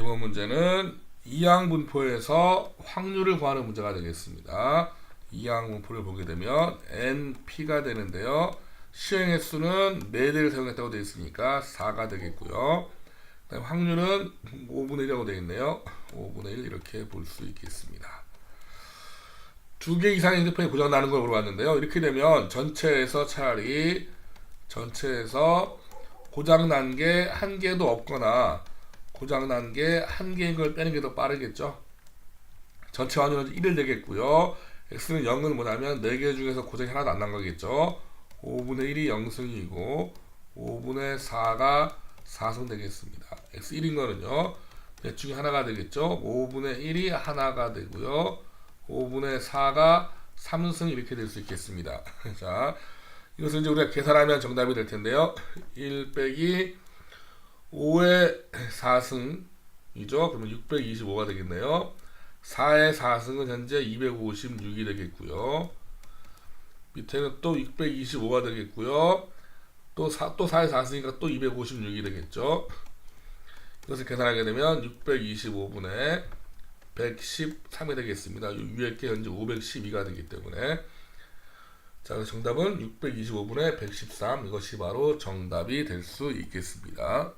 이번 문제는 이항분포에서 확률을 구하는 문제가 되겠습니다. 이항분포를 보게 되면 NP가 되는데요. 시행 횟수는 4대를 사용했다고 되어 있으니까 4가 되겠고요. 그다음에 확률은 5분의 1이라고 되어 있네요. 5분의 1 이렇게 볼 수 있겠습니다. 두 개 이상의 핸드폰이 고장 나는 걸 물어봤는데요. 이렇게 되면 전체에서 차라리 전체에서 고장 난 게 한 개도 없거나 고장 난 게 한 개인 걸 빼는 게 더 빠르겠죠. 전체 확률은 1을 되겠고요. x는 0은 뭐냐면 4개 중에서 고장이 하나도 안 난 거겠죠. 5분의 1이 0승이고 5분의 4가 4승 되겠습니다. x 1인 거는요. 넷 중에 하나가 되겠죠. 5분의 1이 하나가 되고요. 5분의 4가 3승 이렇게 될 수 있겠습니다. 자, 이것을 이제 우리가 계산하면 정답이 될 텐데요. 1 빼기 5의 4승이죠. 그러면 625가 되겠네요. 4의 4승은 현재 256이 되겠고요. 밑에는 또 625가 되겠고요. 또 4, 또 4의 4승이니까 또 256이 되겠죠. 이것을 계산하게 되면 625분의 113이 되겠습니다. 이 위에 게 현재 512가 되기 때문에 자, 정답은 625분의 113 이것이 바로 정답이 될 수 있겠습니다.